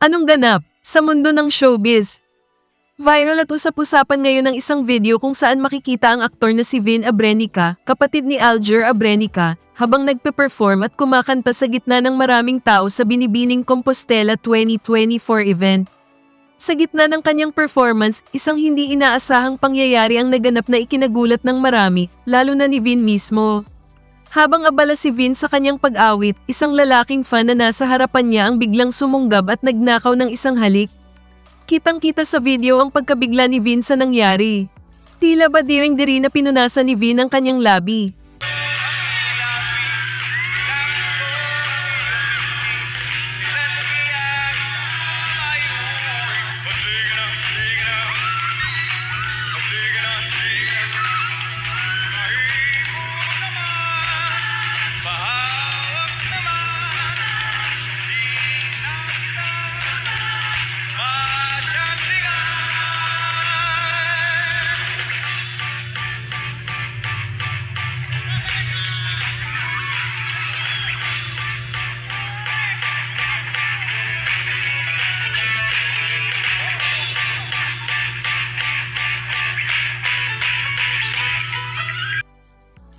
Anong ganap sa mundo ng showbiz? Viral at usap-usapan ngayon ng isang video kung saan makikita ang aktor na si Vin Abrenica, kapatid ni Alger Abrenica, habang nagpe-perform at kumakanta sa gitna ng maraming tao sa Binibining Compostela 2024 event. Sa gitna ng kanyang performance, isang hindi inaasahang pangyayari ang naganap na ikinagulat ng marami, lalo na ni Vin mismo. Habang abala si Vin sa kanyang pag-awit, isang lalaking fan na nasa harapan niya ang biglang sumunggab at nagnakaw ng isang halik. Kitang-kita sa video ang pagkabigla ni Vin sa nangyari. Tila ba diring-diri na pinunasan ni Vin ang kanyang labi.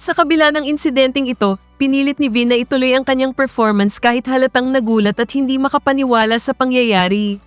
Sa kabila ng insidenteng ito, pinilit ni Vin na ituloy ang kanyang performance kahit halatang nagulat at hindi makapaniwala sa pangyayari.